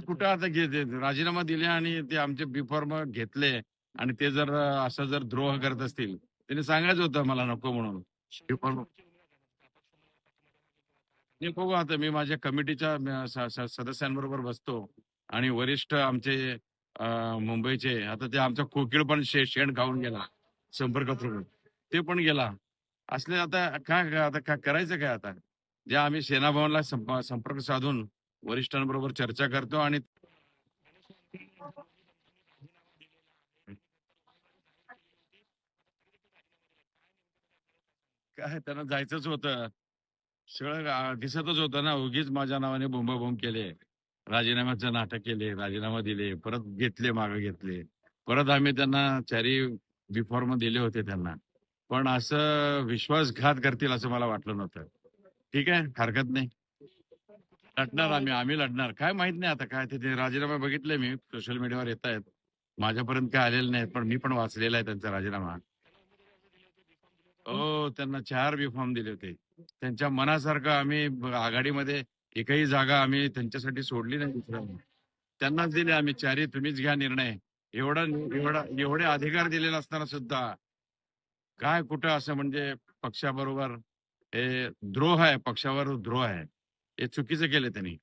कुठं आता घेते राजीनामा दिले आणि ते आमचे बिफॉर्म घेतले आणि ते जर असं जर द्रोह करत असतील त्यांनी सांगायचं होतं मला नको म्हणून. बिफॉर्म बघू आता मी माझ्या कमिटीच्या सदस्यांबरोबर बसतो आणि वरिष्ठ आमचे मुंबईचे आता ते आमचा कोकिळ पण शे शेण खाऊन गेला संपर्क प्रमुख ते पण गेला. असले आता काय आता काय करायचं काय आता? जे आम्ही सेनाभवनला संप- संपर्क साधून वरिष्ठांबरोबर चर्चा करतो आणि काय त्यांना जायचंच होतं. सगळं दिसतच होतं ना उगीच माझ्या नावाने बोंबाबोंब केले. राजीनाम्याचं नाटक केले राजीनामा दिले परत घेतले मागे घेतले. परत आम्ही त्यांना चारी बिफॉर्म दिले होते त्यांना. पण असं विश्वासघात करतील असं मला वाटलं नव्हतं. ठीक आहे? हरकत नाही. लढणार आम्ही आम्ही लढणार. काय माहीत नाही आता काय ते- राजीनामा बघितले मी सोशल मीडियावर येत आहेत. माझ्यापर्यंत काय आलेलं नाही पण मी पण वाचलेला आहे त्यांचा राजीनामा. हो त्यांना चार बिफॉर्म दिले होते. त्यांच्या मनासारखं आम्ही ब- आघाडीमध्ये एकही जागा आम्ही त्यांच्यासाठी सोडली नाही त्यांनाच दिले आम्ही चारही तुम्हीच घ्या निर्णय. एवढा एवढा एवढे अधिकार दिलेले असताना सुद्धा. काय कुठं असं म्हणजे पक्षाबरोबर हे द्रोह आहे पक्षावर द्रोह आहे. हे चुकीचं केलं त्यांनी.